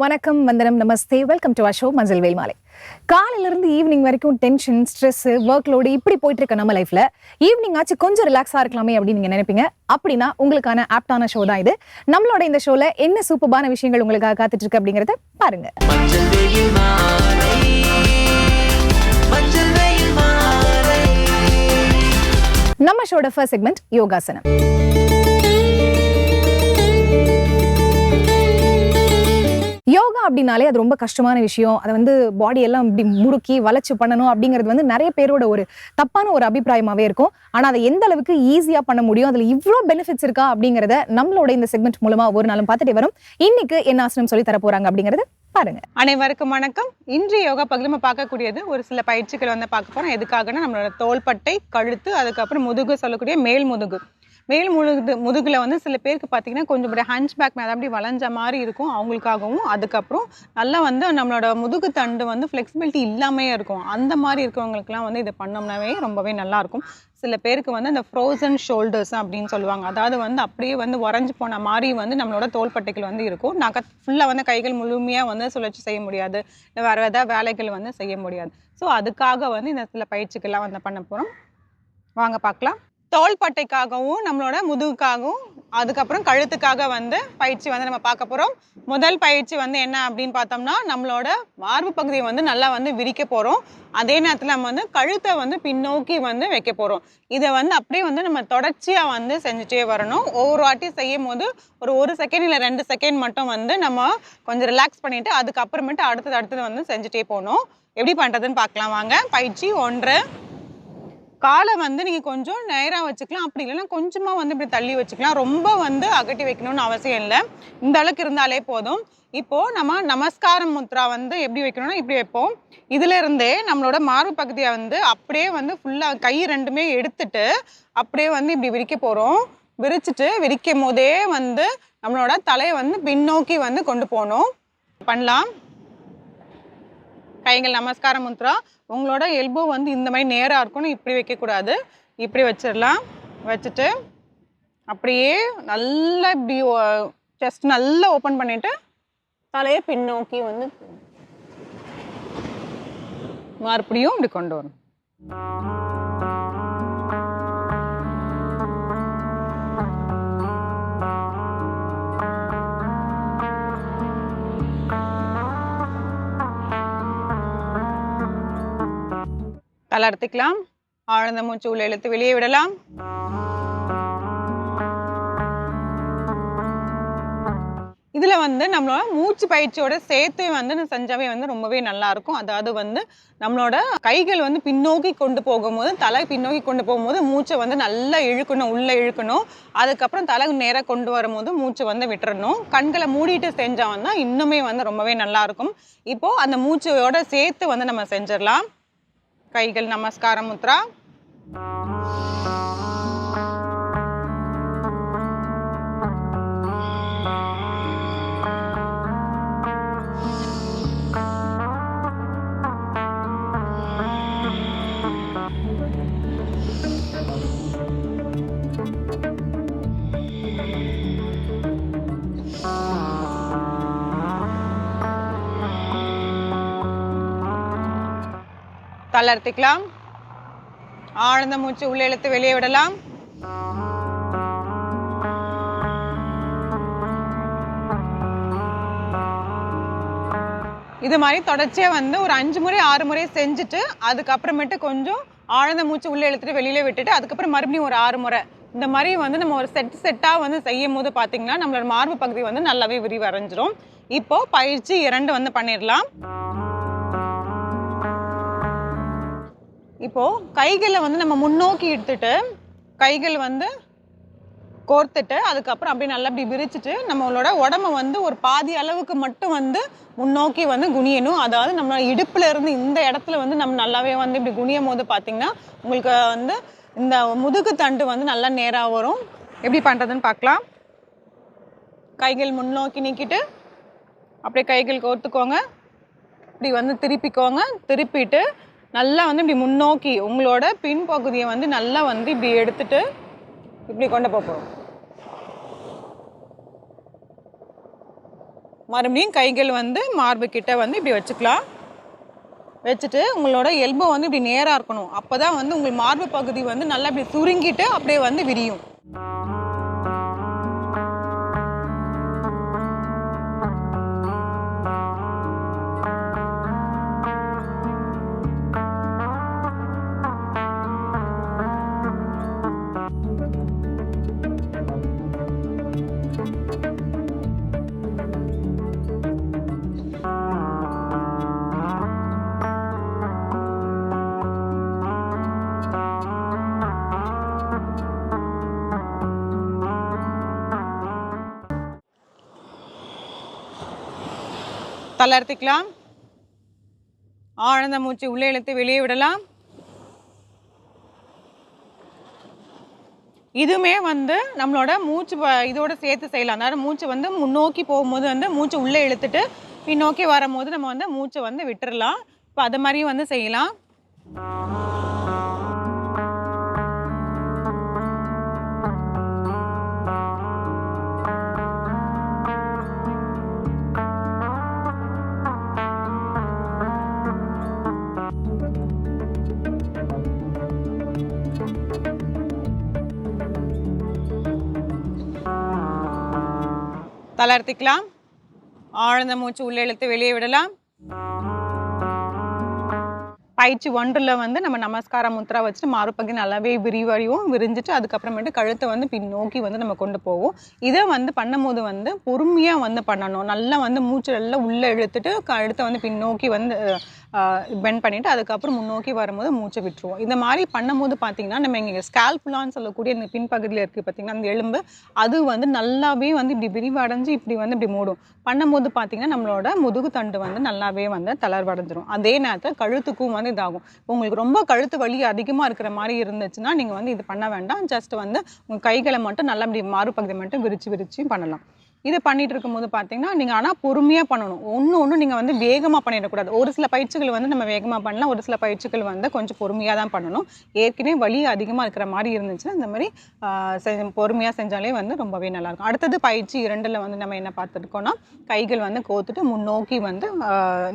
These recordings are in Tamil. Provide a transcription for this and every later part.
வணக்கம் வந்தனம் நமஸ்தே. வெல்கம் டு அஷோ மஞ்சள் வேல் மாலை. காலையில இருந்து ஈவினிங் வரைக்கும் டென்ஷன் ஸ்ட்ரெஸ் ஒர்க் லோடு இப்படி போயிட்டு இருக்க நம்ம லைஃப்ல ஈவினிங் ஆச்சு கொஞ்சம் ரிலாக்ஸா இருக்கலாமே அப்படின்னு நீங்க நினைப்பீங்க. அப்படின்னா உங்களுக்கான ஆப்டான ஷோ தான் இது. நம்மளோட இந்த ஷோல என்ன சூப்பரான விஷயங்கள் உங்களுக்காக காத்துட்டு இருக்கு அப்படிங்கறத பாருங்க. நம்ம ஷோட ஃபர்ஸ்ட் செக்மெண்ட் யோகாசனம். யோகா அப்படின்னாலே அது ரொம்ப கஷ்டமான விஷயம். அதை வந்து பாடி எல்லாம் இப்படி முறுக்கி வளைச்சு பண்ணணும் அப்படிங்கிறது வந்து நிறைய பேரோட ஒரு தப்பான ஒரு அபிப்பிராயமாகவே இருக்கும். ஆனால் அதை எந்த அளவுக்கு ஈஸியாக பண்ண முடியும் அதில் இவ்வளோ பெனிஃபிட்ஸ் இருக்கா அப்படிங்கிறத நம்மளோட இந்த செக்மெண்ட் மூலமாக ஒரு நாளும் பார்த்துட்டே வரும். இன்னைக்கு என்ன ஆசனம் சொல்லி தர போகிறாங்க அப்படிங்கறத பாருங்க. அனைவருக்கும் வணக்கம். இன்றைய யோகா பகுதியில் நம்ம பார்க்கக்கூடியது ஒரு சில பயிற்சிகள் வந்து பார்க்க போறோம். எதுக்காகனா நம்மளோட தோள்பட்டை கழுத்து அதுக்கப்புறம் முதுகு சொல்லக்கூடிய மேல் முதுகு. மேல் முதுகு முதுகில் வந்து சில பேருக்கு பார்த்தீங்கன்னா கொஞ்சம் இப்படி ஹஞ்ச் பேக் மேலே அப்படி வளைஞ்ச மாதிரி இருக்கும் அவங்களுக்காகவும். அதுக்கப்புறம் நல்லா வந்து நம்மளோட முதுகு தண்டு வந்து ஃப்ளெக்சிபிலிட்டி இல்லாமே இருக்கும். அந்த மாதிரி இருக்கிறவங்களுக்குலாம் வந்து இதை பண்ணோம்னாவே ரொம்பவே நல்லாயிருக்கும் சில பேருக்கு வந்து அந்த ஃப்ரோசன் ஷோல்டர்ஸ் அப்படின்னு சொல்லுவாங்க. அதாவது வந்து அப்படியே வந்து உறைஞ்சு போன மாதிரி வந்து நம்மளோட தோள்பட்டைகள் வந்து இருக்கும். நாக்க ஃபுல்லாக வந்து கைகள் முழுமையாக வந்து சுழற்சி செய்ய முடியாது. இல்லை வேறு ஏதாவது வேலைகள் வந்து செய்ய முடியாது. ஸோ அதுக்காக வந்து இந்த சில பயிற்சிகள்லாம் வந்து பண்ண போகிறோம் வாங்க பார்க்கலாம். தோள்பட்டைக்காகவும் நம்மளோட முதுகுக்காகவும் அதுக்கப்புறம் கழுத்துக்காக வந்து பயிற்சி வந்து நம்ம பார்க்க போகிறோம் முதல் பயிற்சி வந்து என்ன அப்படின்னு பார்த்தோம்னா நம்மளோட மார்பு பகுதியை வந்து நல்லா வந்து விரிக்க போகிறோம் அதே நேரத்தில் நம்ம வந்து கழுத்தை வந்து பின்னோக்கி வந்து வைக்க போகிறோம் இதை வந்து அப்படியே வந்து நம்ம தொடர்ச்சியாக வந்து செஞ்சுட்டே வரணும். ஒவ்வொரு வாட்டி செய்யும் போது ஒரு ஒரு செகண்ட் இல்லை ரெண்டு செகண்ட் மட்டும் வந்து நம்ம கொஞ்சம் ரிலாக்ஸ் பண்ணிவிட்டு அதுக்கப்புறமேட்டு அடுத்தது அடுத்தது வந்து செஞ்சுட்டே போகணும். எப்படி பண்ணுறதுன்னு பார்க்கலாம். வாங்க பயிற்சி ஒன்று. காலை வந்து நீங்கள் கொஞ்சம் நேராக வச்சுக்கலாம். அப்படி இல்லைன்னா கொஞ்சமாக வந்து இப்படி தள்ளி வச்சுக்கலாம். ரொம்ப வந்து அகட்டி வைக்கணும்னு அவசியம் இல்லை. இந்த அளவுக்கு இருந்தாலே போதும். இப்போது நம்ம நமஸ்காரம் முத்ரா வந்து எப்படி வைக்கணும்னா இப்படி வைப்போம். இதுல இருந்தே நம்மளோட மார்பு பகுதியை வந்து அப்படியே வந்து ஃபுல்லாக கை ரெண்டுமே எடுத்துட்டு அப்படியே வந்து இப்படி விரிக்க போகிறோம் விரிச்சிட்டு விரிக்கும் போதே வந்து நம்மளோட தலையை வந்து பின்னோக்கி வந்து கொண்டு போகணும். பண்ணலாம். கைகள் நமஸ்காரம் முத்ரா. உங்களோட எல்போ வந்து இந்த மாதிரி நேராக இருக்கணும். இப்படி வைக்கக்கூடாது. இப்படி வச்சிடலாம். வச்சுட்டு அப்படியே நல்லா இப்படி செஸ்ட் நல்லா ஓப்பன் பண்ணிவிட்டு தலையை பின்னோக்கி வந்து மறுபடியும் இப்படி கொண்டு வரணும். தளர்த்திக்கலாம். ஆழ்ந்த மூச்சு உள்ள இழுத்து வெளியே விடலாம். இதில் வந்து நம்மளோட மூச்சு பயிற்சியோட சேர்த்து வந்து நான் செஞ்சாவே வந்து ரொம்பவே நல்லா இருக்கும் அதாவது வந்து நம்மளோட கைகள் வந்து பின்னோக்கி கொண்டு போகும்போது தலை பின்னோக்கி கொண்டு போகும்போது மூச்சை வந்து நல்லா இழுக்கணும் உள்ளே இழுக்கணும். அதுக்கப்புறம் தலை நேராக கொண்டு வரும்போது மூச்சை வந்து விட்டுறணும். கண்களை மூடிட்டு செஞ்சால் வந்து இன்னுமே வந்து ரொம்பவே நல்லா இருக்கும் அந்த மூச்சையோட சேர்த்து வந்து நம்ம செஞ்சிடலாம். கைகள் நமஸ்கார முத்ரா தளர்த்திக்கலாம். ஆழ்ந்த மூச்சு உள்ள இழுத்து வெளியே விடலாம். இது மாதிரி தொடர்ச்சியாக வந்து ஒரு அஞ்சு முறை ஆறு முறை செஞ்சுட்டு அதுக்கப்புறமேட்டு கொஞ்சம் ஆழ்ந்த மூச்சு உள்ளே இழுத்துட்டு வெளியில விட்டுட்டு அதுக்கப்புறம் மறுபடியும் ஒரு ஆறு முறை. இந்த மாதிரி வந்து நம்ம ஒரு செட் செட்டாக வந்து செய்யும் போது பார்த்தீங்கன்னா நம்மளோட மார்பு பகுதி வந்து நல்லாவே விரிவடைஞ்சிரும். இப்போ பயிற்சி இரண்டு வந்து பண்ணிடலாம். இப்போ கைகளை வந்து நம்ம முன்னோக்கி எடுத்துட்டு கைகள் வந்து கோர்த்துட்டு அதுக்கப்புறம் அப்படியே நல்லா அப்படி விரிச்சிட்டு நம்மளோட உடம்ப வந்து ஒரு பாதி அளவுக்கு மட்டும் வந்து முன்னோக்கி வந்து குனியணும். அதாவது நம்ம இடுப்புல இருந்து இந்த இடத்துல வந்து நம்ம நல்லாவே வந்து இப்படி குனியும் போது பார்த்திங்கன்னா உங்களுக்கு வந்து இந்த முதுகு தண்டு வந்து நல்லா நேராக வரும். எப்படி பண்ணுறதுன்னு பார்க்கலாம் கைகள் முன்னோக்கி நீக்கிட்டு அப்படியே கைகள் கோர்த்துக்கோங்க. இப்படி வந்து திருப்பிக்கோங்க. திருப்பிட்டு நல்லா வந்து இப்படி முன்னோக்கி உங்களோட பின்பகுதியை வந்து நல்லா வந்து இப்படி எடுத்துட்டு இப்படி கொண்டு போகிறோம் மறுபடியும் கைகள் வந்து மார்பு கிட்ட வந்து இப்படி வச்சுக்கலாம். வச்சுட்டு உங்களோட எல்போ வந்து இப்படி நேராக இருக்கணும். அப்போ தான் வந்து உங்கள் மார்பு பகுதி வந்து நல்லா இப்படி சுருங்கிட்டு அப்படியே வந்து விரியும். தளர்த்திக்கலாம். ஆழ்ந்த மூச்சு உள்ளே இழுத்து வெளியே விடலாம். இதுவுமே வந்து நம்மளோட மூச்சு இதோட சேர்த்து செய்யலாம். அதாவது மூச்சு வந்து முன்னோக்கி போகும்போது வந்து மூச்சு உள்ளே இழுத்துட்டு பின்னோக்கி வரும்போது நம்ம வந்து மூச்சை வந்து விட்டுறலாம். இப்போ அது மாதிரியும் வந்து செய்யலாம். தளர்த்திக்கலாம் ஆழ்ந்த மூச்சு உள்ளே இழுத்து வெளியே விடலாம். பயிற்சி ஒன்றில் வந்து நம்ம நமஸ்கார முத்ரா வச்சுட்டு மாறுபகுதி நல்லாவே விரிவடையும் விரிஞ்சிட்டு அதுக்கப்புறமேட்டு கழுத்தை வந்து பின்னோக்கி வந்து நம்ம கொண்டு போவோம். இதை வந்து பண்ணும்போது வந்து பொறுமையாக வந்து பண்ணணும். நல்லா வந்து மூச்சு நல்லா உள்ளே இழுத்துட்டு கழுத்தை வந்து பின்னோக்கி வந்து பெண்ட் பண்ணிட்டு அதுக்கப்புறம் முன்னோக்கி வரும்போது மூச்சை விட்டுருவோம். இந்த மாதிரி பண்ணும்போது பார்த்தீங்கன்னா நம்ம இங்கே ஸ்கேல்புலான்னு சொல்லக்கூடிய இந்த பின்பகுதியில் இருக்குது பார்த்தீங்கன்னா அந்த எலும்பு அது வந்து நல்லாவே வந்து இப்படி விரிவடைஞ்சு இப்படி வந்து இப்படி மூடும். பண்ணும்போது பார்த்தீங்கன்னா நம்மளோட முதுகு தண்டு வந்து நல்லாவே வந்து தளர்வடைஞ்சிரும். அதே நேரத்தில் கழுத்துக்கும் வந்து இதாகும். உங்களுக்கு ரொம்ப கழுத்து வலி அதிகமாக இருக்கிற மாதிரி இருந்துச்சுன்னா நீங்கள் வந்து இது பண்ண வேண்டாம். ஜஸ்ட் வந்து உங்கள் கைகளை மட்டும் நல்லா இப்படி மாறுபகுதி மட்டும் விரிச்சு விரிச்சு பண்ணலாம். இது பண்ணிட்டு இருக்கும்போது பார்த்தீங்கன்னா நீங்கள் ஆனால் பொறுமையாக பண்ணணும். ஒன்று ஒன்று நீங்கள் வந்து வேகமாக பண்ணிடக்கூடாது. ஒரு சில பயிற்சிகள் வந்து நம்ம வேகமாக பண்ணலாம். ஒரு சில பயிற்சிகள் வந்து கொஞ்சம் பொறுமையாக தான் பண்ணணும். ஏற்கனவே வலி அதிகமாக இருக்கிற மாதிரி இருந்துச்சுன்னா இந்த மாதிரி பொறுமையாக செஞ்சாலே வந்து ரொம்பவே நல்லாயிருக்கும். அடுத்தது பயிற்சி இரண்டில் வந்து நம்ம என்ன பார்த்துருக்கோம்னா கைகள் வந்து கோத்துட்டு முன்னோக்கி வந்து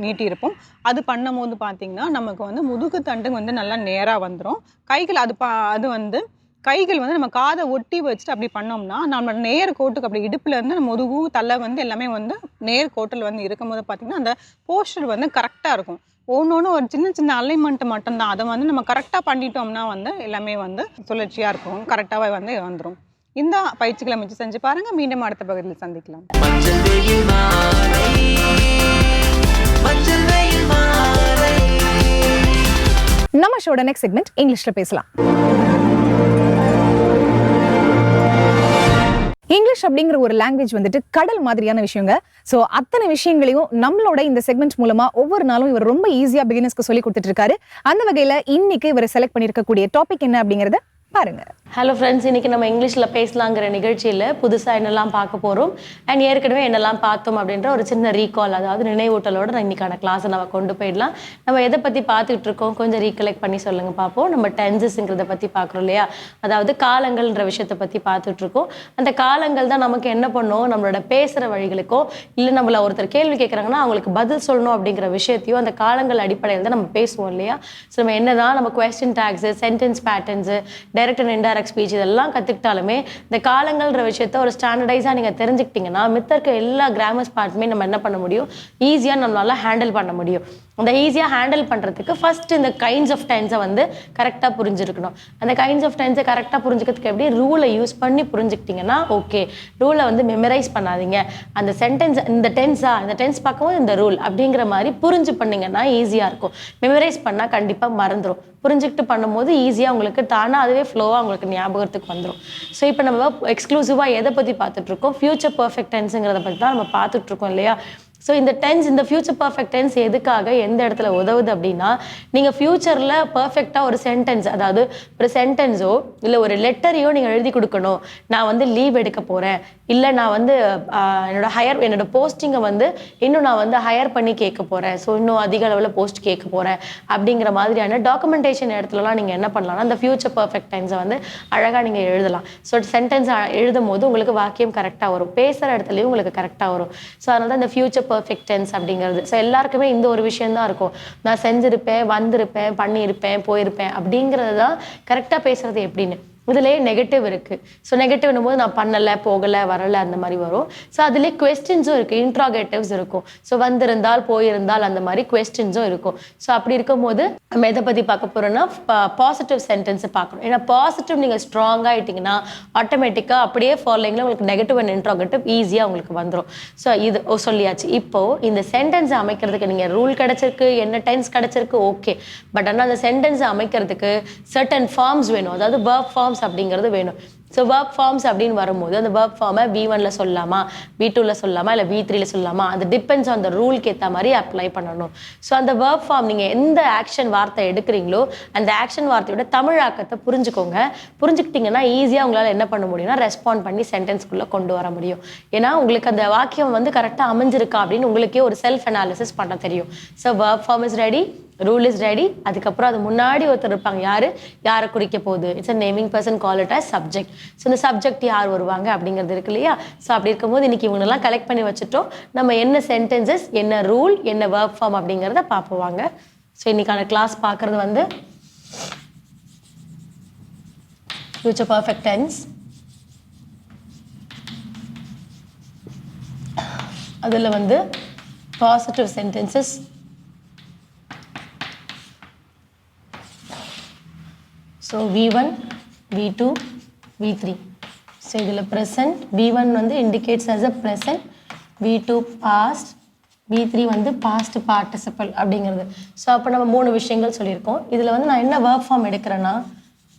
நீட்டியிருப்போம். அது பண்ணும்போது பார்த்தீங்கன்னா நமக்கு வந்து முதுகு தண்டு வந்து நல்லா நேராக வந்துடும் கைகள் அது பா அது வந்து கைகள் வந்து நம்ம காதை ஒட்டி வச்சுட்டு அப்படி பண்ணோம்னா நம்ம நேர் கோட்டுக்கு அப்படி இடுப்புல இருந்து நம்ம முதுகு தலை வந்து எல்லாமே வந்து நேர் கோட்டில் வந்து இருக்கும்போது பார்த்தீங்கன்னா அந்த போஸ்டர் வந்து கரெக்டாக இருக்கும். ஒன்று ஒன்று ஒரு சின்ன சின்ன அலைன்மெண்ட் மட்டும்தான். அதை வந்து நம்ம கரெக்டாக பண்ணிட்டோம்னா வந்து எல்லாமே வந்து சுழற்சியாக இருக்கும். கரெக்டாகவே வந்து வந்துடும் இந்த பயிற்சிகளை மிச்சு செஞ்சு பாருங்க. மீண்டும் அடுத்த பகுதியில் சந்திக்கலாம். நம்ம ஷோட நெக்ஸ்ட் செக்மெண்ட் இங்கிலீஷ்ல பேசலாம். இங்கிலீஷ் அப்படிங்கிற ஒரு லாங்குவேஜ் வந்துட்டு கடல் மாதிரியான விஷயங்க. ஸோ அத்தனை விஷயங்களையும் நம்மளோட இந்த செக்மெண்ட் மூலமா ஒவ்வொரு நாளும் இவர் ரொம்ப ஈஸியா பிகினர்ஸ்க்கு சொல்லி கொடுத்துட்டு இருக்காரு. அந்த வகையில இன்னைக்கு இவர் செலக்ட் பண்ணியிருக்கக்கூடிய டாபிக் என்ன அப்படிங்கறத பாருங்க. ஹலோ ஃப்ரெண்ட்ஸ் இன்னைக்கு நம்ம இங்கிலீஷில் பேசலாங்கிற நிகழ்ச்சியில் புதுசாக என்னெல்லாம் பார்க்க போகிறோம் அண்ட் ஏற்கனவே என்னெல்லாம் பார்த்தோம் அப்படின்ற ஒரு சின்ன ரீகால் அதாவது நினைவூட்டலோட நான் இன்னைக்கான கிளாஸை நம்ம கொண்டு போயிடலாம். நம்ம எதை பற்றி பார்த்துக்கிட்டு இருக்கோம்? கொஞ்சம் ரீகலெக்ட் பண்ணி சொல்லுங்கள் பார்ப்போம் நம்ம டென்சஸ்ங்கிறத பற்றி பார்க்குறோம் இல்லையா? அதாவது காலங்கள்ன்ற விஷயத்தை பற்றி பார்த்துட்டு இருக்கோம். அந்த காலங்கள் தான் நமக்கு என்ன பண்ணும்? நம்மளோட பேசுகிற வழிகளுக்கோ இல்லை நம்மள ஒருத்தர் கேள்வி கேட்குறாங்கன்னா அவங்களுக்கு பதில் சொல்லணும் அப்படிங்கிற விஷயத்தையும் அந்த காலங்கள் அடிப்படையில் தான் நம்ம பேசுவோம் இல்லையா? ஸோ நம்ம என்னதான் நம்ம question tags sentence patterns direct and indirect speech இதெல்லாம் கற்றுக்கிட்டாலுமே இந்த காலங்கள்ன்ற விஷயத்த ஒரு ஸ்டாண்டர்டைஸாக நீங்கள் தெரிஞ்சுக்கிட்டீங்கன்னா மித்த இருக்க எல்லா கிராமர்ஸ் பார்ட்ஸுமே நம்ம என்ன பண்ண முடியும்? ஈஸியாக நம்மளால ஹேண்டில் பண்ண முடியும். அந்த ஈஸியாக ஹேண்டில் பண்ணுறதுக்கு ஃபஸ்ட் இந்த கைண்ட்ஸ் ஆஃப் டென்ஸை வந்து கரெக்டாக புரிஞ்சிருக்கணும். அந்த கைண்ட்ஸ் ஆஃப் டென்ஸை கரெக்டாக புரிஞ்சுக்கிறதுக்கு எப்படி? ரூலை யூஸ் பண்ணி புரிஞ்சுக்கிட்டிங்கன்னா ஓகே ரூலை வந்து மெமரைஸ் பண்ணாதீங்க. அந்த சென்டென்ஸ் இந்த டென்ஸா இந்த டென்ஸ் பார்க்கும்போது இந்த ரூல் அப்படிங்கிற மாதிரி புரிஞ்சு பண்ணீங்கன்னா ஈஸியாக இருக்கும். மெமரைஸ் பண்ணால் கண்டிப்பாக மறந்துடும் புரிஞ்சுக்கிட்டு பண்ணும்போது ஈஸியாக உங்களுக்கு தானாக அதுவே ஃப்ளோவாக உங்களுக்கு ஞாபகத்துக்கு வந்துடும் ஸோ இப்போ நம்ம எக்ஸ்க்ளூசிவாக எதை பற்றி பார்த்துட்ருக்கோம் ஃப்யூச்சர் பர்ஃபெக்ட் டென்ஸுங்கிறத பற்றி தான் நம்ம பார்த்துட்ருக்கோம் இல்லையா? ஸோ இந்த டென்ஸ் இந்த ஃபியூச்சர் பர்ஃபெக்ட் டென்ஸ் எதுக்காக எந்த இடத்துல உதவுது அப்படின்னா நீங்கள் ஃபியூச்சரில் பர்ஃபெக்டாக ஒரு சென்டென்ஸ் அதாவது ஒரு சென்டென்ஸோ இல்லை ஒரு லெட்டரையோ நீங்கள் எழுதி கொடுக்கணும். நான் வந்து லீவ் எடுக்க போகிறேன் இல்லை நான் வந்து என்னோட ஹையர் என்னோட போஸ்டிங்கை வந்து இன்னும் நான் வந்து ஹையர் பண்ணி கேட்க போகிறேன் ஸோ இன்னும் அதிக அளவில் போஸ்ட் கேட்க போகிறேன் அப்படிங்கிற மாதிரியான டாக்குமெண்டேஷன் இடத்துலலாம் நீங்கள் என்ன பண்ணலாம்னா அந்த ஃபியூச்சர் பர்ஃபெக்ட் டென்ஸை வந்து அழகாக நீங்கள் எழுதலாம். ஸோ சென்டென்ஸ் எழுதும் போது உங்களுக்கு வாக்கியம் கரெக்டாக வரும். பேசுகிற இடத்துலையும் உங்களுக்கு கரெக்டாக வரும். ஸோ அதனால தான் இந்த ஃபியூச்சர் பர்ஃபெக்ட் டென்ஸ் அப்படிங்கிறது. ஸோ எல்லாருக்குமே இந்த ஒரு விஷயந்தான் இருக்கும். நான் செஞ்சிருப்பேன் வந்திருப்பேன் பண்ணியிருப்பேன் போயிருப்பேன் அப்படிங்கிறது தான் கரெக்டாக பேசுறது எப்படின்னு. இதுலேயே நெகட்டிவ் இருக்குது ஸோ நெகட்டிவ்னும் போது நான் பண்ணலை போகலை வரலை அந்த மாதிரி வரும். ஸோ அதுலேயே கொஸ்டின்ஸும் இருக்குது இன்ட்ராகேட்டிவ்ஸ் இருக்கும். ஸோ வந்திருந்தால் போயிருந்தால் அந்த மாதிரி கொஸ்டின்ஸும் இருக்கும். ஸோ அப்படி இருக்கும்போது நம்ம எதை பற்றி பார்க்க போகிறோன்னா பாசிட்டிவ் சென்டென்ஸை பார்க்கணும். ஏன்னா பாசிட்டிவ் நீங்கள் ஸ்ட்ராங்காக ஆகிட்டிங்கன்னா ஆட்டோமேட்டிக்காக அப்படியே ஃபாலோயிங்கில் உங்களுக்கு நெகட்டிவ் அண்ட் இன்ட்ராகேட்டிவ் ஈஸியாக உங்களுக்கு வந்துடும் ஸோ இது ஓ சொல்லியாச்சு. இப்போது இந்த சென்டென்ஸை அமைக்கிறதுக்கு நீங்கள் ரூல் கிடச்சிருக்கு என்ன டைம்ஸ் கிடச்சிருக்கு ஓகே பட் ஆனால் அந்த சென்டென்ஸை அமைக்கிறதுக்கு சர்டன் ஃபார்ம்ஸ் வேணும். அதாவது வேர்ப் ஃபார்ம்ஸ் அப்படிங்கிறது வேணும். ஸோ வேர்ப் ஃபார்ம்ஸ் அப்படின்னு வரும்போது அந்த வேர்ப் ஃபார்மை வி ஒனில் சொல்லலாமா வி டூவில் சொல்லலாமா இல்லை வி த்ரீல சொல்லலாமா அது டிபெண்ட்ஸ் ஆன் த ரூல்க்கு ஏற்ற மாதிரி அப்ளை பண்ணணும். ஸோ அந்த வேர்ப் ஃபார்ம் நீங்கள் எந்த ஆக்ஷன் வார்த்தை எடுக்கிறீங்களோ அந்த ஆக்ஷன் வார்த்தையோட தமிழாக்கத்தை புரிஞ்சுக்கோங்க. புரிஞ்சுக்கிட்டீங்கன்னா ஈஸியாக உங்களால் என்ன பண்ண முடியும்னா ரெஸ்பாண்ட் பண்ணி சென்டென்ஸ்க்குள்ளே கொண்டு வர முடியும். ஏன்னா உங்களுக்கு அந்த வாக்கியம் வந்து கரெக்டாக அமைஞ்சிருக்கா அப்படின்னு உங்களுக்கே ஒரு செல்ஃப் அனாலிசிஸ் பண்ண தெரியும். So verb form is ready rule is ready அதுக்கப்புறம் அது முன்னாடி ஒருத்தர் இருப்பாங்க. யாரு? யாரை குறிக்க போகுது? It's a naming person call it as subject so இந்த சப்ஜெக்ட் யார் வருவாங்க அப்படிங்கிறது இருக்கு இல்லையா? ஸோ அப்படி இருக்கும்போது இன்னைக்கு இவங்களெல்லாம் கலெக்ட் பண்ணி வச்சுட்டோம். நம்ம என்ன சென்டென்சஸ் என்ன ரூல் என்ன வேர்க் ஃபார்ம் அப்படிங்கிறத பார்ப்போவாங்க ஸோ இன்னைக்கான கிளாஸ் பார்க்குறது வந்து ஃபியூச்சர் பர்ஃபெக்ட் டென்ஸ் அதில் வந்து positive sentences so V one V two V three so இதில் ப்ரெசன்ட் வி ஒன் வந்து indicates as a present V two past V three வந்து பாஸ்ட் பார்ட்டிசிபல் அப்படிங்கிறது. ஸோ அப்போ நம்ம மூணு விஷயங்கள் சொல்லியிருக்கோம். இதில் வந்து நான் என்ன வேர்க் ஃபார்ம் எடுக்கிறேன்னா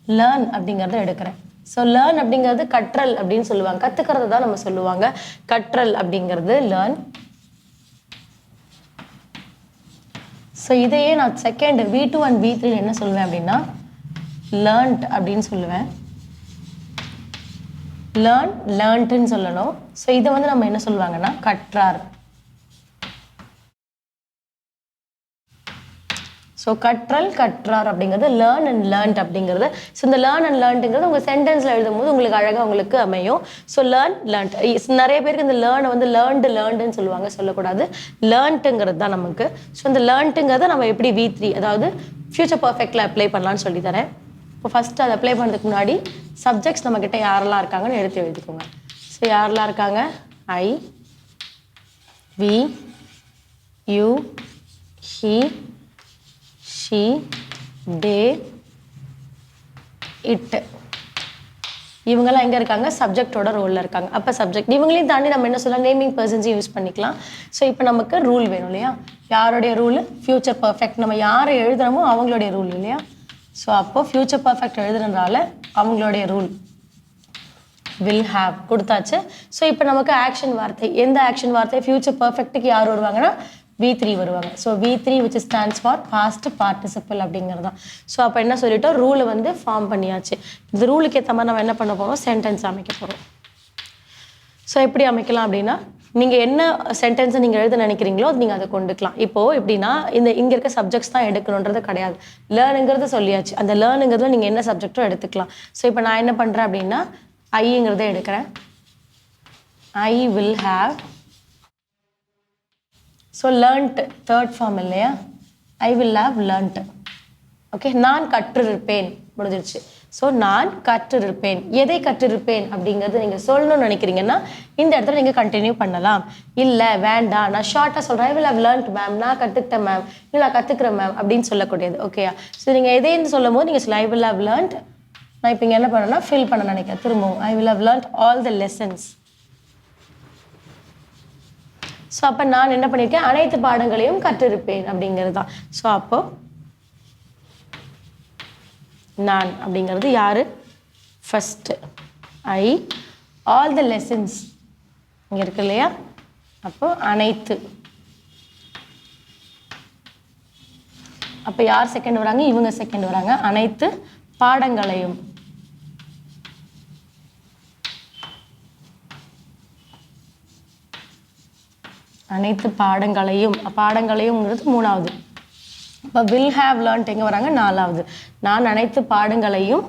லேர்ன் அப்படிங்கிறத எடுக்கிறேன். ஸோ லேர்ன் அப்படிங்கிறது கற்றல் அப்படின்னு சொல்லுவாங்க. கற்றுக்கிறது தான் நம்ம சொல்லுவாங்க. கற்றல் அப்படிங்கிறது லேர்ன் ஸோ இதையே நான் second V two and V three என்ன சொல்லுவேன் அப்படின்னா லேர்ன்ட் அப்படின்னு சொல்லுவேன். லேர்ன் லேர்ன்ட்டுன்னு சொல்லணும். ஸோ இதை வந்து நம்ம என்ன சொல்லுவாங்கன்னா கற்றார். ஸோ கற்றல் கற்றார் அப்படிங்கிறது லேர்ன் அண்ட் லேர்ன்ட் அப்படிங்கிறது. ஸோ இந்த லேர்ன் அண்ட் லேர்ன்ட்டுங்கிறது உங்கள் சென்டென்ஸில் எழுதும்போது உங்களுக்கு அழகாக உங்களுக்கு அமையும். ஸோ லேர்ன் லேர்ன்ட் நிறைய பேருக்கு இந்த லேர்னை வந்து லேர்ன்டு லேர்ன்டுன்னு சொல்லுவாங்க சொல்லக்கூடாது. லேர்ன்ட்டுங்கிறது தான் நமக்கு. ஸோ இந்த லேர்ன்ட்டுங்கிறத நம்ம எப்படி வி த்ரீ அதாவது ஃபியூச்சர் பர்ஃபெக்டில் அப்ளை பண்ணலான்னு சொல்லி தரேன் இப்போ ஃபஸ்ட்டு அதை அப்ளை பண்ணுறதுக்கு முன்னாடி சப்ஜெக்ட்ஸ் நம்மக்கிட்ட யாரெல்லாம் இருக்காங்கன்னு எடுத்து எழுதிக்கோங்க. ஸோ யாரெல்லாம் இருக்காங்க? I we you he she they it இவங்கெல்லாம் எங்கே இருக்காங்க? சப்ஜெக்டோட ரோலில் இருக்காங்க. அப்போ சப்ஜெக்ட் இவங்களையும் தாண்டி நம்ம என்ன சொல்லலாம்? நேமிங் பர்சன்ஸையும் யூஸ் பண்ணிக்கலாம். ஸோ இப்போ நமக்கு ரூல் வேணும் இல்லையா? யாருடைய ரூல் ஃபியூச்சர் பர்ஃபெக்ட் நம்ம யாரை எழுதுறோமோ அவங்களுடைய ரூல் இல்லையா? ஸோ அப்போ ஃபியூச்சர் பர்ஃபெக்ட் எழுதுறதுனால அவங்களுடைய ரூல் வில் ஹாவ் கொடுத்தாச்சு. ஸோ இப்போ நமக்கு ஆக்ஷன் வார்த்தை எந்த ஆக்ஷன் வார்த்தை? ஃபியூச்சர் பர்ஃபெக்ட்டுக்கு யார் வருவாங்கன்னா? வி த்ரீ வருவாங்க. So V three which stands for past participle அப்படிங்கிறது தான் ஸோ அப்போ என்ன சொல்லிட்டோம்? ரூலை வந்து ஃபார்ம் பண்ணியாச்சு. இந்த ரூலுக்கு ஏற்ற மாதிரி நம்ம என்ன பண்ண போகிறோம் சென்டென்ஸ் அமைக்க போகிறோம் ஸோ எப்படி அமைக்கலாம் அப்படின்னா நீங்கள் என்ன சென்டென்ஸை நீங்கள் எழுத நினைக்கிறீங்களோ அது நீங்கள் அதை கொண்டுக்கலாம். இப்போது எப்படின்னா இந்த இங்கே இருக்க சப்ஜெக்ட்ஸ் தான் எடுக்கணுன்றது கிடையாது. லேர்னுங்கிறத சொல்லியாச்சு. அந்த லேர்னுங்கிறதுல நீங்கள் என்ன சப்ஜெக்டும் எடுத்துக்கலாம். ஸோ இப்போ நான் என்ன பண்ணுறேன் அப்படின்னா ஐங்கிறத எடுக்கிறேன். I will have so learnt third form இல்லையா? I will have learnt okay நான் கற்றிருப்பேன். முடிஞ்சிருச்சு. ஸோ நான் கற்றிருப்பேன். எதை கற்றிருப்பேன் அப்படிங்கிறது நீங்கள் சொல்லணும்னு நினைக்கிறீங்கன்னா இந்த இடத்துல நீங்கள் கண்டினியூ பண்ணலாம். இல்லை வேண்டாம் நான் ஷார்ட்டாக சொல்கிறேன் I will have learnt ma'am நான் கற்றுக்கிட்டேன் மேம் இல்லை நான் கற்றுக்குறேன் மேம் அப்படின்னு சொல்லக்கூடியது. ஓகேயா ஸோ நீங்கள் எதைன்னு சொல்லும் போது நீங்கள் சொல்ல ஐ வில் ஹவ் லேர்ன்ட் நான் இப்போ இங்கே என்ன பண்ணேன்னா ஃபில் பண்ண நினைக்கிறேன். திரும்பவும் I will have learnt all the lessons so அப்போ நான் என்ன பண்ணியிருக்கேன் அனைத்து பாடங்களையும் கற்றிருப்பேன் அப்படிங்கிறது தான். ஸோ அப்போது நான் அப்படிங்கிறது யார்? First I all the lessons இங்கே இருக்கு இல்லையா? அப்போ அனைத்து. அப்போ யார் செகண்ட் வராங்க? இவங்க செகண்ட் வராங்க. அனைத்து பாடங்களையும். அனைத்து பாடங்களையும். பாடங்களையும்ங்கிறது மூணாவது. இப்போ வில் ஹேவ் லேர்ன்ட் எங்கே வராங்க? நாலாவது. நான் அனைத்து பாடங்களையும்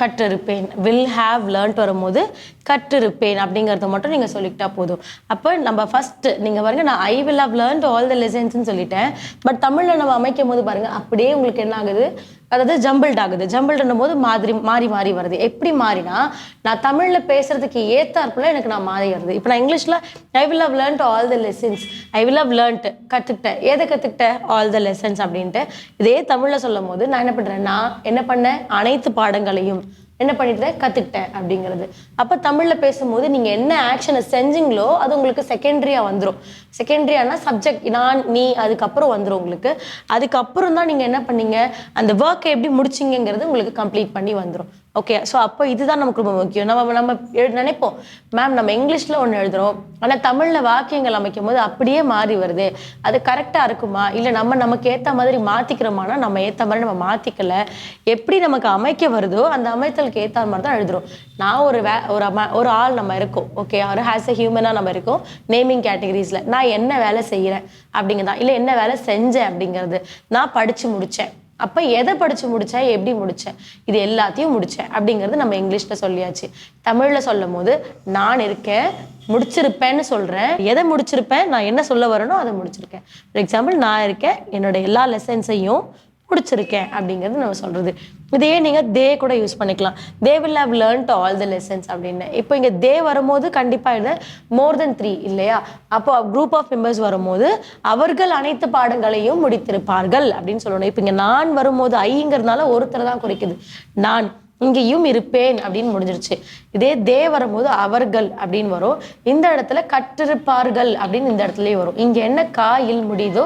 கற்றிருப்பேன். வில் ஹேவ் லேர்ன்ட் வரும்போது கற்றிருப்பேன் அப்படிங்கிறத மட்டும் நீங்கள் சொல்லிக்கிட்டா போதும். அப்போ நம்ம ஃபஸ்ட்டு நீங்கள் பாருங்க நான் I will have learnt all the லெசன்ஸ்னு சொல்லிட்டேன். பட் தமிழில் நம்ம அமைக்கும் போது பாருங்க அப்படியே உங்களுக்கு என்ன ஆகுது? அதாவது ஜம்பிள்ட் ஆகுது. ஜம்பிள்டுன்னும் போது மாதிரி மாறி மாறி வருது. எப்படி மாறினா நான் தமிழில் பேசுறதுக்கு ஏத்தாற்போல எனக்கு நான் மாறி வருது. இப்போ நான் இங்கிலீஷில் I will have learnt all the lessons I will have learnt கற்றுக்கிட்டேன் எதை கற்றுக்கிட்டேன் ஆல் த லெசன்ஸ் அப்படின்ட்டு. இதே தமிழில் சொல்லும் போது நான் என்ன பண்ணுறேன் நான் என்ன பண்ணேன் அனைத்து பாடங்களையும் என்ன பண்ணிட்டேன்? கற்றுக்கிட்டேன் அப்படிங்கிறது. அப்போ தமிழில் பேசும்போது நீங்கள் என்ன ஆக்ஷனை செஞ்சீங்களோ அது உங்களுக்கு செகண்டரியாக வந்துடும் செகண்டரியானா சப்ஜெக்ட் நான் நீ அதுக்கப்புறம் வந்துடும் உங்களுக்கு. அதுக்கப்புறம் தான் நீங்கள் என்ன பண்ணீங்க? அந்த ஒர்க்கை எப்படி முடிச்சிங்கிறது உங்களுக்கு கம்ப்ளீட் பண்ணி வந்துடும் ஓகே ஸோ அப்போ இதுதான் நமக்கு ரொம்ப முக்கியம். நம்ம நம்ம எழு நினைப்போம். மேம் நம்ம இங்கிலீஷில் ஒன்று எழுதுறோம். ஆனால் தமிழில் வாக்கியங்கள் அமைக்கும் போது அப்படியே மாறி வருது. அது கரெக்டாக இருக்குமா? இல்லை நம்ம நமக்கு ஏற்ற மாதிரி மாற்றிக்கிறோமானா நம்ம ஏற்ற மாதிரி நம்ம மாற்றிக்கல எப்படி நமக்கு அமைக்க வருதோ அந்த அமைத்தலுக்கு ஏற்ற மாதிரி தான் எழுதுறோம். நான் ஒரு வே ஒரு அம ஒரு ஆள் நம்ம இருக்கோம். ஓகே ஒரு ஹேஸ் எ ஹியூமனாக நம்ம இருக்கோம். நேமிங் கேட்டகரிஸில் நான் என்ன வேலை செய்கிறேன் அப்படிங்கிறதா? இல்லை என்ன வேலை செஞ்சேன் அப்படிங்கிறது. நான் படித்து முடித்தேன் அப்போ எதை படித்து முடித்தேன் எப்படி முடித்தேன் இது எல்லாத்தையும் முடித்தேன் அப்படிங்கிறது நம்ம இங்கிலீஷில் சொல்லியாச்சு. தமிழில் சொல்லும் போது நான் இருக்கேன் முடிச்சிருப்பேன்னு சொல்கிறேன் எதை முடிச்சிருப்பேன்? நான் என்ன சொல்ல வரேனோ அதை முடிச்சிருக்கேன். ஃபார் எக்ஸாம்பிள் நான் இருக்கேன். என்னோட எல்லா லெசன்ஸையும் பிடிச்சிருக்கேன் அப்படிங்கிறது நம்ம சொல்கிறது இதையே நீங்கள் தே கூட யூஸ் பண்ணிக்கலாம். They will have learnt all the lessons அப்படின்னு. இப்போ இங்கே தே வரும்போது கண்டிப்பாக இது மோர் தென் த்ரீ இல்லையா? அப்போ குரூப் ஆஃப் மெம்பர்ஸ் வரும்போது அவர்கள் அனைத்து பாடங்களையும் முடித்திருப்பார்கள் அப்படின்னு சொல்லணும். இப்போ இங்கே நான் வரும்போது ஐங்கிறதுனால ஒருத்தர் தான் குறைக்குது. நான் இங்கேயும் இருப்பேன் அப்படின்னு முடிஞ்சிருச்சு. இதே தே வரும்போது அவர்கள் அப்படின்னு வரும். இந்த இடத்துல கற்றிருப்பார்கள் அப்படின்னு இந்த இடத்துலயே வரும். இங்க என்ன காயில் முடியுதோ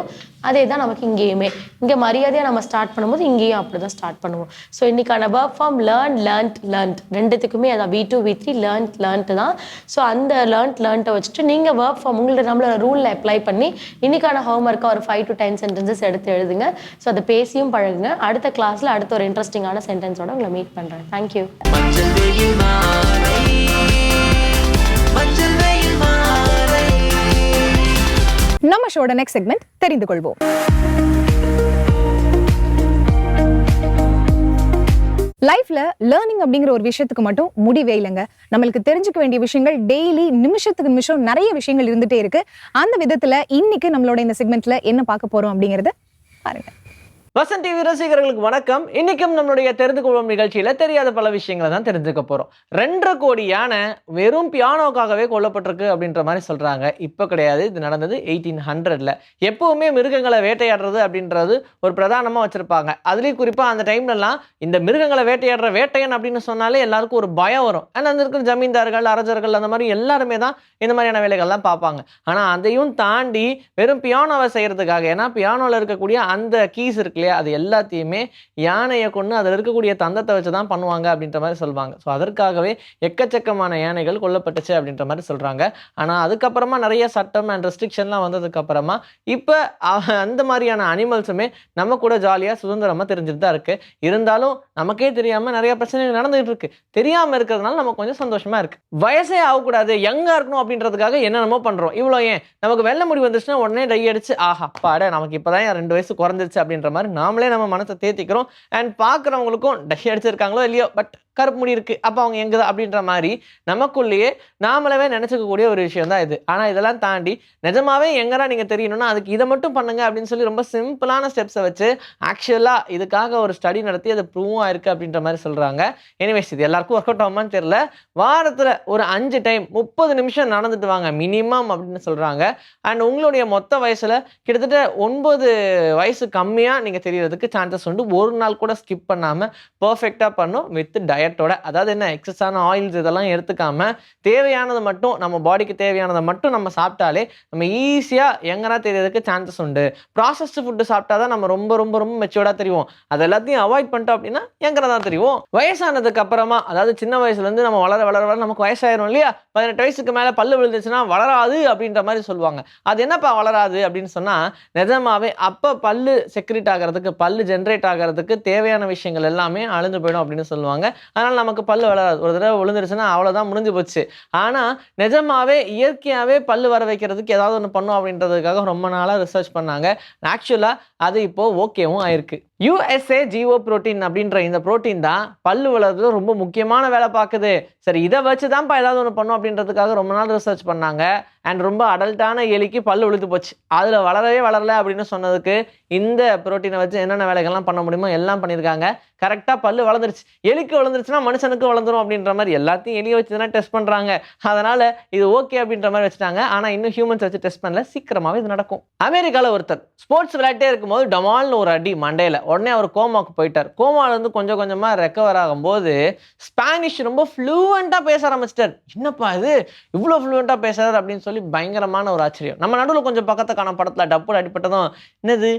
அதே தான் நமக்கு இங்கேயுமே. இங்கே மரியாதையாக நம்ம ஸ்டார்ட் பண்ணும்போது இங்கேயும் அப்படி தான் ஸ்டார்ட் பண்ணுவோம். ஸோ இன்றைக்கான work form learn learnt learnt ரெண்டுத்துக்குமே அதான் V two V three learnt learnt தான். ஸோ அந்த லேர்ன்ட் லேர்ன்ட்டை வச்சுட்டு நீங்கள் ஒர்க் ஃபார்ம் உங்களோட நம்மளோட ரூலில் அப்ளை பண்ணி இன்றைக்கான ஹோம் ஒர்க்காக ஒரு ஃபைவ் டு டென் சென்டென்சஸ் எடுத்து எழுதுங்க. ஸோ அதை பேசியும் பழகுங்க. அடுத்த கிளாஸில் அடுத்த ஒரு இன்ட்ரெஸ்டிங்கான சென்டென்ஸோட உங்களை மீட் பண்ணுறேன் தேங்க்யூ ஆகாஷோட நெக்ஸ்ட் செக்மெண்ட் தெரிந்து கொள்வோம் லைஃப்ல லேர்னிங் அப்படிங்கிற ஒரு விஷயத்துக்கு மட்டும் முடிவே இல்லைங்க. நம்மளுக்கு தெரிஞ்சுக்க வேண்டிய விஷயங்கள் டெய்லி நிமிஷத்துக்கு நிமிஷம் நிறைய விஷயங்கள் இருந்துட்டே இருக்கு. அந்த விதத்துல இன்னைக்கு நம்மளோட இந்த செக்மெண்ட்ல என்ன பார்க்க போறோம் அப்படிங்கறத பாருங்க. வசன் டிவி ரசிகர்களுக்கு வணக்கம். இன்னைக்கும் நம்மளுடைய தெரிந்து கொள்வோம் நிகழ்ச்சியில தெரியாத பல விஷயங்களை தான் தெரிஞ்சுக்க போறோம். ரெண்டரை கோடி யானை வெறும் பியானோக்காகவே கொல்லப்பட்டிருக்கு அப்படின்ற மாதிரி சொல்றாங்க. இப்போ கிடையாது. இது நடந்தது எயிட்டீன் ஹண்ட்ரட்ல எப்பவுமே மிருகங்களை வேட்டையாடுறது அப்படின்றது ஒரு பிரதானமா வச்சிருப்பாங்க. அதுலேயும் குறிப்பா அந்த டைம்லலாம் இந்த மிருகங்களை வேட்டையாடுற வேட்டையன் அப்படின்னு சொன்னாலே எல்லாருக்கும் ஒரு பயம் வரும். ஆனால் அந்த இருக்கிற ஜமீன்தார்கள் அரசர்கள் அந்த மாதிரி எல்லாருமே தான் இந்த மாதிரியான வேலைகள்லாம் பார்ப்பாங்க. ஆனால் அதையும் தாண்டி வெறும் பியானோவை செய்யறதுக்காக ஏன்னா பியானோவில் இருக்கக்கூடிய அந்த கீஸ் இருக்கு இல்லையா? அது எல்லாத்தையுமே யானையை கொண்டு அதில் இருக்கக்கூடிய தந்தத்தை வச்சு தான் பண்ணுவாங்க அப்படின்ற மாதிரி சொல்லுவாங்க ஸோ அதற்காகவே எக்கச்சக்கமான யானைகள் கொல்லப்பட்டுச்சு அப்படின்ற மாதிரி சொல்றாங்க. ஆனா அதுக்கப்புறமா நிறைய சட்டம் அண்ட் ரெஸ்ட்ரிக்ஷன்லாம் வந்ததுக்கப்புறமா இப்போ அந்த மாதிரியான அனிமல்ஸுமே நம்ம கூட ஜாலியாக சுதந்திரமா தெரிஞ்சுட்டு தான் இருக்கு. இருந்தாலும் நமக்கே தெரியாம நிறைய பிரச்சனைகள் நடந்துகிட்டு இருக்கு. தெரியாம இருக்கிறதுனால நமக்கு கொஞ்சம் சந்தோஷமா இருக்கு. வயசே ஆகக்கூடாது. யங்காக இருக்கணும் அப்படின்றதுக்காக என்னென்னமோ பண்ணுறோம் இவ்வளோ ஏன்? நமக்கு வெள்ள முடி வந்துச்சுன்னா உடனே டை அடிச்சு ஆஹா பாட நமக்கு இப்பதான் ரெண்டு வயசு குறைஞ்சிருச்சு அப்படின்ற மாதிரி நாமளே நம்ம மனசை தேத்திக்கிறோம். அண்ட் பார்க்குறவங்களுக்கும் டை அடிச்சிருக்காங்களோ இல்லையோ பட் கருப்பு முடி இருக்கு அப்போ அவங்க எங்குதா? அப்படின்ற மாதிரி நமக்குள்ளேயே நாமளவே நினச்சிக்கக்கூடிய ஒரு விஷயம் தான் இது. ஆனால் இதெல்லாம் தாண்டி நிஜமாவே எங்கடா நீங்கள் தெரியணும்னா அதுக்கு இதை மட்டும் பண்ணுங்க அப்படின்னு சொல்லி ரொம்ப சிம்பிளான ஸ்டெப்ஸை வச்சு ஆக்சுவலாக இதுக்காக ஒரு ஸ்டடி நடத்தி அது ப்ரூவ் ஆயிருக்கு அப்படின்ற மாதிரி சொல்கிறாங்க எனிவேஸ் இது எல்லாருக்கும் ஒர்க் அவுட் ஆகுமான்னு தெரியல. வாரத்தில் ஒரு அஞ்சு டைம் முப்பது நிமிஷம் நடந்துட்டு வாங்க மினிமம் அப்படின்னு சொல்கிறாங்க அண்ட் உங்களுடைய மொத்த வயசில் கிட்டத்தட்ட ஒன்பது வயசு கம்மியாக நீங்கள் தெரியறதுக்கு சான்சஸ் உண்டு. ஒரு நாள் கூட ஸ்கிப் பண்ணாம பர்ஃபெக்டாக பண்ணும் வித் டயட்டோட அதாவது என்ன எக்ஸஸான ஆயில்ஸ் இதெல்லாம் எடுத்துக்காம தேவையானது மட்டும் நம்ம பாடிக்கு தேவையானதை மட்டும் நம்ம சாப்பிட்டாலே நம்ம ஈஸியாக எங்கன்னா தெரியறதுக்கு சான்சஸ் உண்டு. ப்ராசஸ்டு ஃபுட்டு சாப்பிட்டா தான் நம்ம ரொம்ப ரொம்ப ரொம்ப மெச்சூர்டாக தெரியும் அது எல்லாத்தையும் அவாய்ட் பண்ணிட்டோம் அப்படின்னா எங்கன தான் தெரியும். வயசானதுக்கு அப்புறமா அதாவது சின்ன வயசுலேருந்து நம்ம வளர வளர வளர நமக்கு வயசாயிரும் இல்லையா? பதினெட்டு வயசுக்கு மேலே பல்லு விழுந்துச்சுன்னா வளராது அப்படின்ற மாதிரி சொல்லுவாங்க. அது என்னப்பா வளராது அப்படின்னு சொன்னால் நிஜமாவே அப்போ பல்லு செக்ரிட் ஆகிறது ஆகிறதுக்கு பல்லு ஜென்ரேட் ஆகிறதுக்கு தேவையான விஷயங்கள் எல்லாமே அழிஞ்சு போயிடும் அப்படின்னு சொல்லுவாங்க. அதனால் நமக்கு பல் வளராது. ஒரு தடவை விழுந்துருச்சுன்னா அவ்வளோதான் முடிஞ்சு போச்சு. ஆனால் நிஜமாகவே இயற்கையாகவே பல் வர வைக்கிறதுக்கு ஏதாவது ஒன்று பண்ணும் அப்படின்றதுக்காக ரொம்ப நாளாக ரிசர்ச் பண்ணாங்க. ஆக்சுவலாக அது இப்போது ஓகேவும் ஆயிருக்கு. யூஎஸ்ஏ ஜிஓ புரோட்டீன் அப்படின்ற இந்த புரோட்டீன் தான் பல்லு வளர்றதுல ரொம்ப முக்கியமான வேலை பார்க்குது. சரி இதை வச்சு தான்ப்பா ஏதாவது ஒன்று பண்ணும் அப்படின்றதுக்காக ரொம்ப நாள் ரிசர்ச் பண்ணாங்க. அண்ட் ரொம்ப அடல்ட்டான எலிக்கு பல்லு விழுத்து போச்சு. அதில் வளரவே வளரல அப்படின்னு சொன்னதுக்கு இந்த புரோட்டீனை வச்சு என்னென்ன வேலைகள்லாம் பண்ண முடியுமோ எல்லாம் பண்ணியிருக்காங்க. கரெக்டாக பல்லு வளர்ந்துருச்சு. எலிக்கு வளர்ந்துருச்சுன்னா மனுஷனுக்கு வளர்ந்துரும் அப்படின்ற மாதிரி எல்லாத்தையும் எலியை வச்சு தானே டெஸ்ட் பண்ணுறாங்க அதனால் இது ஓகே அப்படின்ற மாதிரி வச்சுட்டாங்க. ஆனால் இன்னும் ஹியூமன்ஸ் வச்சு டெஸ்ட் பண்ணல. சீக்கிரமாகவே இது நடக்கும். அமெரிக்காவில் ஒருத்தர் ஸ்போர்ட்ஸ் விளையாட்டே இருக்கும்போது டமால்னு ஒரு அடி மண்டையில் உடனே அவர் கோமாவுக்கு போயிட்டார். கோமாவிலேருந்து கொஞ்சம் கொஞ்சமாக ரெக்கவர் ஆகும்போது ஸ்பானிஷ் ரொம்ப ஃப்ளூவெண்ட்டாக பேச ஆரம்பிச்சிட்டார். என்னப்பா இது? இவ்வளோ ஃப்ளூவெண்ட்டாக பேசுகிறார் அப்படின்னு சொல்லி பயங்கரமான ஒரு ஆச்சரியம். நம்ம நடுவில் கொஞ்சம் பக்கத்தை காண படத்தில் டப்புல அடிப்பட்டதும் என்னது?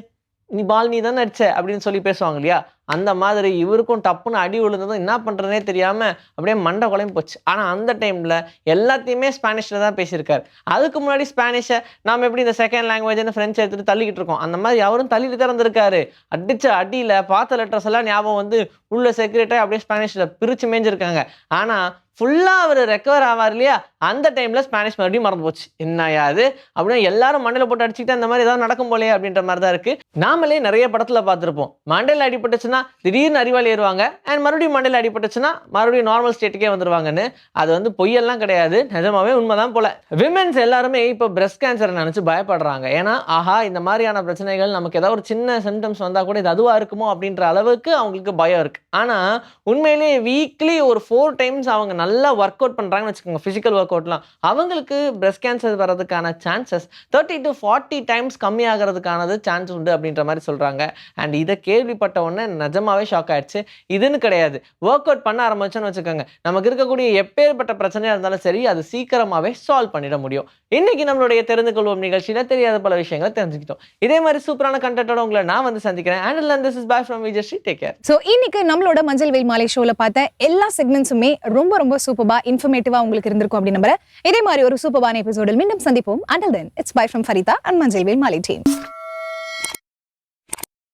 நீ பால் நீ தான் அடிச்ச அப்படின்னு சொல்லி பேசுவாங்க இல்லையா? அந்த மாதிரி இவருக்கும் டப்புன்னு அடி விழுந்ததும் என்ன பண்ணுறதுனே தெரியாமல் அப்படியே மண்டை குழம்பு போச்சு. ஆனால் அந்த டைமில் எல்லாத்தையுமே ஸ்பானிஷில் தான் பேசியிருக்காரு. அதுக்கு முன்னாடி ஸ்பானிஷை நாம் எப்படி இந்த செகண்ட் லாங்குவேஜ்னு ஃப்ரெஞ்ச் எடுத்துகிட்டு தள்ளிக்கிட்டு இருக்கோம். அந்த மாதிரி அவரும் தள்ளிட்டு திறந்துருக்காரு அடித்த அடியில் பார்த்த லெட்டர்ஸ் எல்லாம் ஞாபகம் வந்து உள்ள செக்ரட்டரி அப்படியே ஸ்பானிஷில் பிரித்து மேய்ஞ்சிருக்காங்க ஆனால் ஃபுல்லாக அவர் ரெக்கவர் ஆவார் இல்லையா? அந்த டைமில் ஸ்பானிஷ் மறுபடியும் மறந்து போச்சு. என்னையாது அப்படின்னா எல்லாரும் மண்ணில் போட்டு அடிச்சுக்கிட்டு அந்த மாதிரி ஏதாவது நடக்கும் போலே அப்படின்ற மாதிரி தான் இருக்குது நாமளே நிறைய படத்தில் பார்த்துருப்போம். மண்டையில் அடிபட்டுச்சுன்னா திடீர்னு அறிவாளி ஏறுவாங்க. அண்ட் மறுபடியும் மண்டையில் அடிபட்டுச்சுன்னா மறுபடியும் நார்மல் ஸ்டேட்டுக்கே வந்துருவாங்கன்னு. அது வந்து பொய்யெல்லாம் கிடையாது. நிஜமாவே உண்மைதான் போல. விமென்ஸ் எல்லாருமே இப்போ பிரஸ்ட் கேன்சர் நினச்சி பயப்படுறாங்க. ஏன்னா ஆஹா இந்த மாதிரியான பிரச்சனைகள் நமக்கு ஏதாவது ஒரு சின்ன சிம்டம்ஸ் வந்தால் கூட இது அதுவாக இருக்குமோ அப்படின்ற அளவுக்கு அவங்களுக்கு பயம் இருக்குது ஆனால் உண்மையிலேயே வீக்லி ஒரு ஃபோர் டைம்ஸ் அவங்க நல்லா ஒர்க் அவுட் பண்ணுறாங்கன்னு வச்சுக்கோங்க. ஃபிசிக்கல் ஒர்க் அவுட்லாம் அவங்களுக்கு பிரஸ்ட் கேன்சர் வர்றதுக்கான chances thirty to forty times கம்மியாகிறதுக்கானது chance உண்டு அப்படின்ற மாதிரி சொல்கிறாங்க அண்ட் இதை கேள்விப்பட்ட உடனே நிஜமாவே ஷாக் ஆயிடுச்சு. இதுன்னு கிடையாது. ஒர்க் அவுட் பண்ண ஆரம்பிச்சோன்னு வச்சுக்கோங்க. நமக்கு இருக்கக்கூடிய எப்பேற்பட்ட பிரச்சனையாக இருந்தாலும் சரி அது சீக்கிரமாகவே சால்வ் பண்ணிட முடியும். இன்னைக்கு நம்மளுடைய தெரிந்து கொள்வோம் நிகழ்ச்சியில் தெரியாத பல விஷயங்களை தெரிஞ்சுக்கிட்டோம். இதே மாதிரி சூப்பரான கண்டென்ட்டோட உங்களை நான் வந்து சந்திக்கிறேன். And this is bye from Vijayasri take care so இன்னைக்கு நம்மளோட மஞ்சள் வெயில் மாலை ஷோல பார்த்த எல்லா செக்மெண்ட்ஸுமே ரொம்ப ரொம்ப சூப்பர்பா இன்ஃபர்மேட்டிவா உங்களுக்கு இருந்திருக்கும் அப்படின்னு நம்புறேன். இதே மாதிரி ஒரு சூப்பரான எபிசோடில் மீண்டும் சந்திப்போம். Until then it's bye from Farida and மஞ்சள் வெயில் மாலை டீம்